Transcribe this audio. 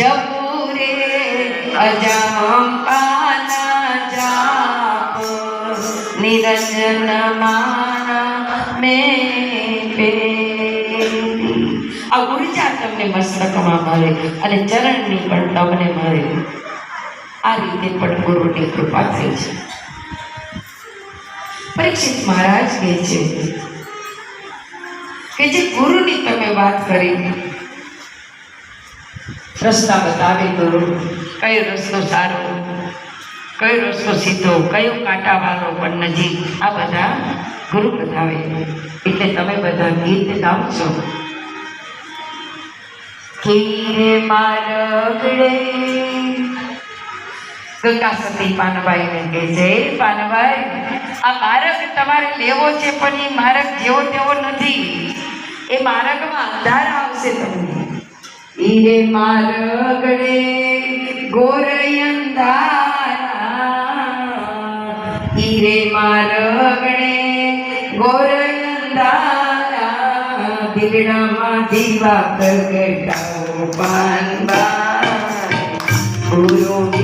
જપુરે અજંપાના જાપ નિરંજન આ ઊર્જા તમને મસ્તકમાં મળે અને ચરણની પણ તમને મળે। આ રીતે પણ ગુરુની કૃપા થઈ છે। પરીક્ષિત મહારાજ કહે છે કે જે ગુરુની તમે વાત કરી રસ્તા બતાવે ગુરુ કયો રસ્તો સારો? કયો રસ્તો સીધો? કયો કાંટાવાળો પણ નજીક? આ બધા ગુરુ બતાવે એટલે તમે બધા ગીત ગાવ છો કીરે મારગડે ગંગા સતી પાનભાઈને કહે "હે પાનભાઈ, આ માર્ગ તમારે લેવો છે, પણ એ માર્ગ જેવો તેવો નથી. એ માર્ગમાં અંધારા આવશે તમને. ઈરે મારગડે ગોરયંધારા ઈરે મારગડે ગોરયંધારા દિલડામાં દીવા પ્રગટાવો પાનભાઈ ગુરુ વિના